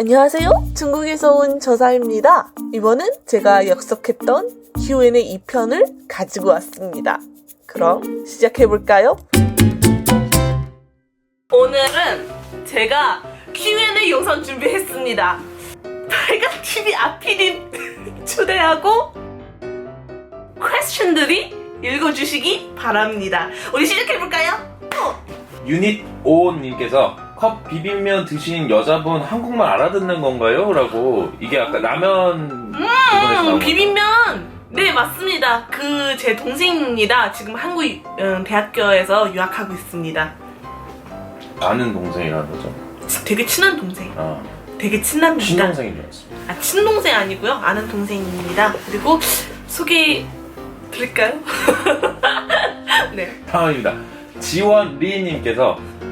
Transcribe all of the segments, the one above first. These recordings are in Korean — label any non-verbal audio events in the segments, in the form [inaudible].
안녕하세요. 중국에서 온 저사입니다. 이번은 제가 약속했던 Q&A 2편을 가지고 왔습니다. 그럼 시작해볼까요? 오늘은 제가 Q&A 영상 준비했습니다. 빨간 TV 아피님 [laughs] 초대하고 퀘스천들이 읽어주시기 바랍니다. 우리 시작해볼까요? 어. 유닛 5님께서 컵 비빔면 드신 여자분 한국말 알아듣는 건가요? 라고 이게 아까 라면 부분에서 나온 음, 비빔면! 네, 맞습니다. 그 제 동생입니다. 지금 한국 음, 대학교에서 유학하고 있습니다. 거. 아는 동생이라는 거죠. 되게 친한 동생. 아, 되게 친합니다. 친동생인 줄 알았어요. 아, 친동생 아니고요. 아는 동생입니다. 그리고 소개 드릴까요? [laughs] 네. 다음입니다. 지원 리님께서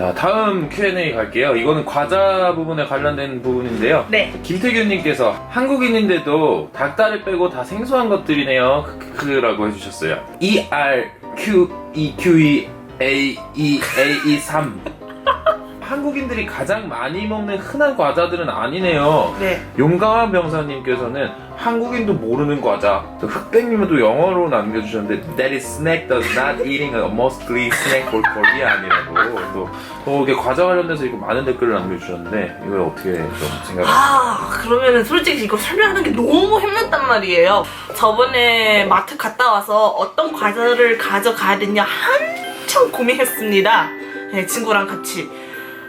자, 다음 Q&A 갈게요. 이거는 과자 부분에 관련된 부분인데요. 네. 김태균님께서 한국인인데도 닭다리 빼고 다 생소한 것들이네요. 크크크라고 해주셨어요. E R Q E Q E A E A E 3 한국인들이 가장 많이 먹는 흔한 과자들은 아니네요. 네. 용감한 병사님께서는 한국인도 모르는 과자. 또 흑백님도 영어로 남겨주셨는데 That is snack does not eating a mostly snack for Korean이라고 또, 또 이게 과자 관련돼서 이거 많은 댓글을 남겨주셨는데 이걸 어떻게 좀 생각하세요? 아, 그러면은 솔직히 이거 설명하는 게 너무 힘들단 말이에요. 저번에 마트 갔다 와서 어떤 과자를 가져가야 되냐 한참 고민했습니다. 네, 친구랑 같이.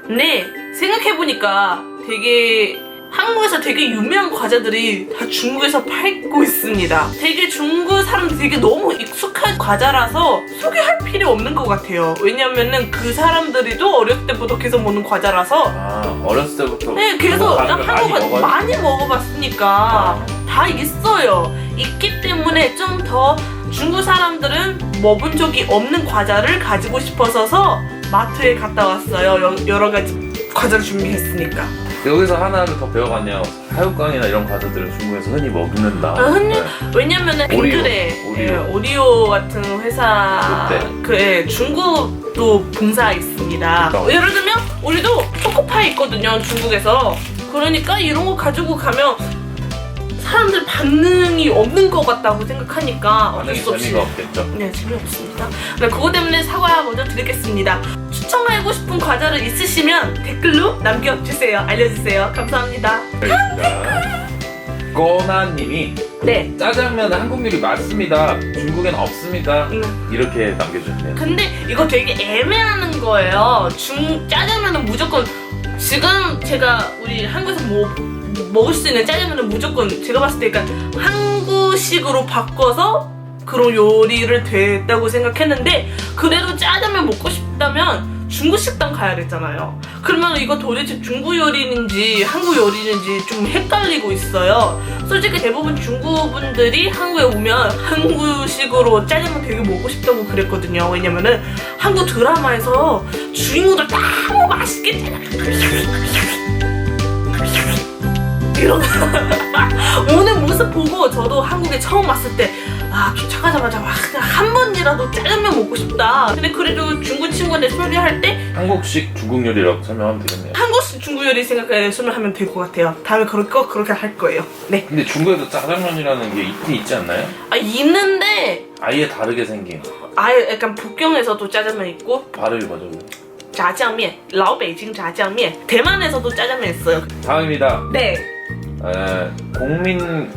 근데 생각해보니까 되게 한국에서 되게 유명한 과자들이 다 중국에서 팔고 있습니다. 되게 중국 사람들 되게 너무 익숙한 과자라서 소개할 필요 없는 것 같아요. 왜냐면은 그 사람들이도 어렸을 때부터 계속 먹는 과자라서 아 어렸을 때부터 네, 그래서 나 한국을 많이 먹어요? 많이 먹어봤으니까 다 있어요. 있기 때문에 좀 더 중국 사람들은 먹은 적이 없는 과자를 가지고 싶어서 마트에 갔다 왔어요. 여, 여러 가지 과자를 준비했으니까. 여기서 하나를 더 배워갔네요. 하육강이나 이런 과자들은 중국에서 흔히 먹는다. 아, 흔히- 네. 왜냐면은 오리오, 빙그레, 오리오. 예, 오리오 같은 회사 롯데. 그 예, 중국도 봉사 있습니다. 어. 예를 들면 우리도 초코파이 있거든요 중국에서. 그러니까 이런 거 가지고 가면 사람들 반응이 없는 것 같다고 생각하니까 어쩔 반응이 수 없이 재미가 없겠죠. 네 재미없습니다. 네, 그거 때문에 사과 먼저 드리겠습니다. 추천하고 싶은 과자를 있으시면 댓글로 남겨주세요. 알려주세요. 감사합니다. 꼬나님이 네. 짜장면 한국 요리 맞습니다. 중국엔 없습니다. 음. 이렇게 남겨주셨네요. 근데 이거 되게 애매한 거예요. 중 짜장면은 무조건 지금 제가 우리 한국에서 뭐 먹을 수 있는 짜장면은 무조건 제가 봤을 때 약간 한국식으로 바꿔서 그런 요리를 됐다고 생각했는데 그래도 짜장면 먹고 싶다면 중국 식당 가야 되잖아요. 그러면 이거 도대체 중국 요리인지 한국 요리인지 좀 헷갈리고 있어요. 솔직히 대부분 중국 분들이 한국에 오면 한국식으로 짜장면 되게 먹고 싶다고 그랬거든요. 왜냐면은 한국 드라마에서 주인공들 너무 맛있게 이런 [laughs] 오늘 모습 보고 저도 한국에 처음 왔을 때 아 귀찮아자마자 막한 번이라도 짜장면 먹고 싶다 근데 그래도 중국 친구한테 소리할 때 한국식 중국 요리라고 설명하면 되겠네요. 한국식 중국 요리 생각해 설명하면 될 것 같아요 다음에 그렇게 그렇게 할 거예요 네 근데 중국에도 짜장면이라는 게 있긴 있지 않나요? 아, 있는데 아예 다르게 생긴. 아예 약간 북경에서도 짜장면 있고 발음이 맞아요. 짜장면, 라오베이징 짜장면 대만에서도 짜장면 있어요 다음입니다. 네 에, 공민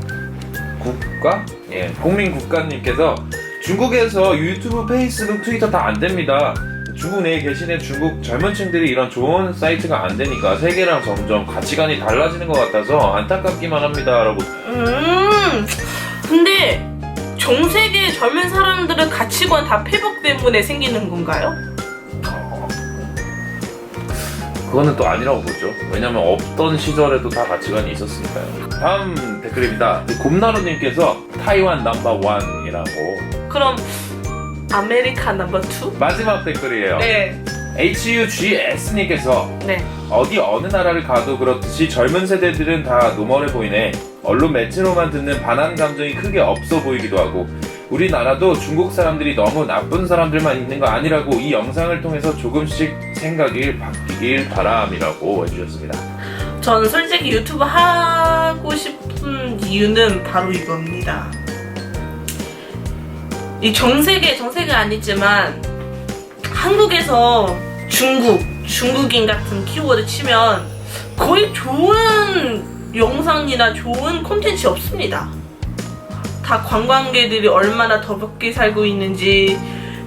국가? 예, 국민 국가님께서 중국에서 유튜브, 페이스북, 트위터 다 안 됩니다. 중국 내에 계시는 중국 젊은 층들이 이런 좋은 사이트가 안 되니까 세계랑 점점 가치관이 달라지는 것 같아서 안타깝기만 합니다. 라고. 음, 근데 전 세계 젊은 사람들의 가치관 다 회복 때문에 생기는 건가요? 그거는 또 아니라고 보죠. 왜냐면 없던 시절에도 다 가치관이 있었으니까요. 다음 댓글입니다. 곰나루님께서 타이완 넘버 원이라고. 그럼 아메리카 넘버 2? 마지막 댓글이에요. 네, HUGS님께서 네. 어디 어느 나라를 가도 그렇듯이 젊은 세대들은 다 노멀해 보이네. 언론 매체로만 듣는 반한 감정이 크게 없어 보이기도 하고 우리나라도 중국 사람들이 너무 나쁜 사람들만 있는 거 아니라고 이 영상을 통해서 조금씩 생각이 바뀌길 바람이라고 해주셨습니다. 저는 솔직히 유튜브 하고 싶은 이유는 바로 이겁니다. 이 정세계, 정세가 아니지만 한국에서 중국, 중국인 같은 키워드 치면 거의 좋은 영상이나 좋은 콘텐츠 없습니다. 다 관광객들이 얼마나 더럽게 살고 있는지,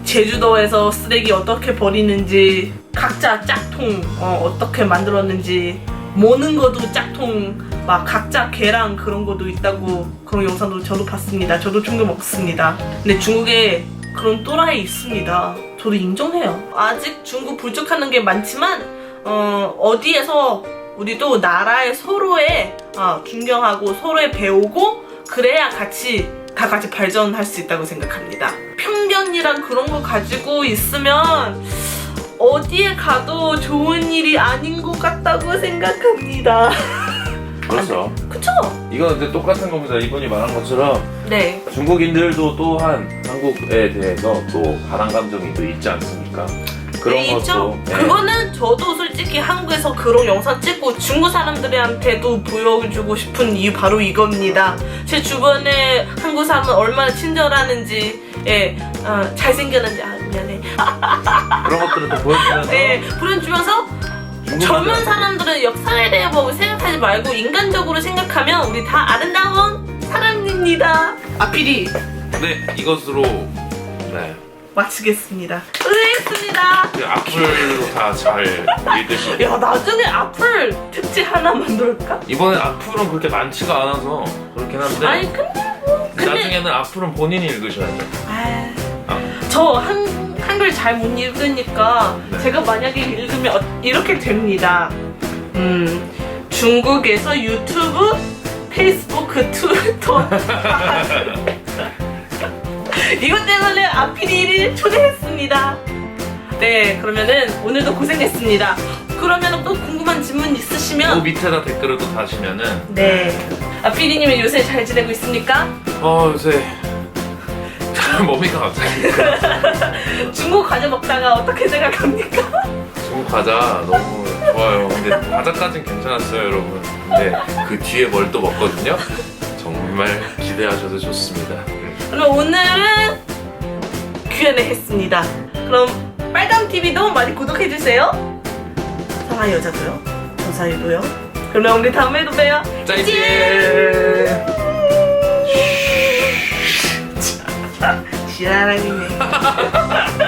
제주도에서 쓰레기 어떻게 버리는지, 각자 짝통 어, 어떻게 만들었는지, 모는 것도 짝통 막 각자 개랑 그런 것도 있다고 그런 영상도 저도 봤습니다. 저도 충격 먹습니다. 근데 중국에 그런 또라이 있습니다. 저도 인정해요. 아직 중국 불족하는 게 많지만 어, 어디에서 우리도 나라의 서로의 어, 존경하고 서로의 배우고 그래야 같이 다 같이 발전할 수 있다고 생각합니다. 편견이랑 그런 거 가지고 있으면 어디에 가도 좋은 일이 아닌 것 같다고 생각합니다. [laughs] 그렇죠. 그쵸? 이건 근데 똑같은 겁니다. 이분이 말한 것처럼 네. 중국인들도 또한 한국에 대해서 또 반한 감정이 또 있지 않습니까? 그런 네, 있죠. 것도 네. 그거는 저도 솔직히 한국에서 그런 영상 찍고 중국 사람들한테도 보여주고 싶은 이유 바로 이겁니다. 제 주변에 한국 사람은 얼마나 친절하는지, 예, 어, 잘생겼는지, 아, 미안해. [laughs] 그런 것들을 또 보여주면서 예, 보여주면서 젊은 사람들은 역사에 대해 뭐 생각하지 말고 인간적으로 생각하면 우리 다 아름다운 사람입니다. 아필이 네 이것으로 네 마치겠습니다. 고생했습니다. 그 악플로 다 잘 읽으시고 야 나중에 악플 특집 하나 만들까? 이번엔 악플은 그렇게 많지가 않아서 그렇긴 한데 아니 근데 뭐 근데 나중에는 악플은 본인이 읽으셔야죠. 아, 아. 저 한, 한글 잘 못 읽으니까 네. 제가 만약에 읽으면 어- 이렇게 됩니다. 음 중국에서 유튜브, 페이스북, 트위터 [laughs] 이것 때문에 아피리를 초대했습니다. 네 그러면은 오늘도 고생했습니다. 그러면 또 궁금한 질문 그 있으시면 밑에다 댓글을 또 다시면은 네 아피리님은 요새 잘 지내고 있습니까? 어 요새 뭡니까 갑자기 [laughs] 중국 과자 먹다가 어떻게 생각합니까? 중국 과자 너무 좋아요. 근데 과자까진 괜찮았어요 여러분. 근데 그 뒤에 뭘 또 먹거든요. 정말 기대하셔도 좋습니다. 그럼 오늘은 Q&A 했습니다. 그럼 빨강 TV도 많이 구독해 주세요. 사랑 여자도요. 저사유도요. 그러면 우리 다음에도 봬요. 짜이찌. 지랄하기네. [laughs]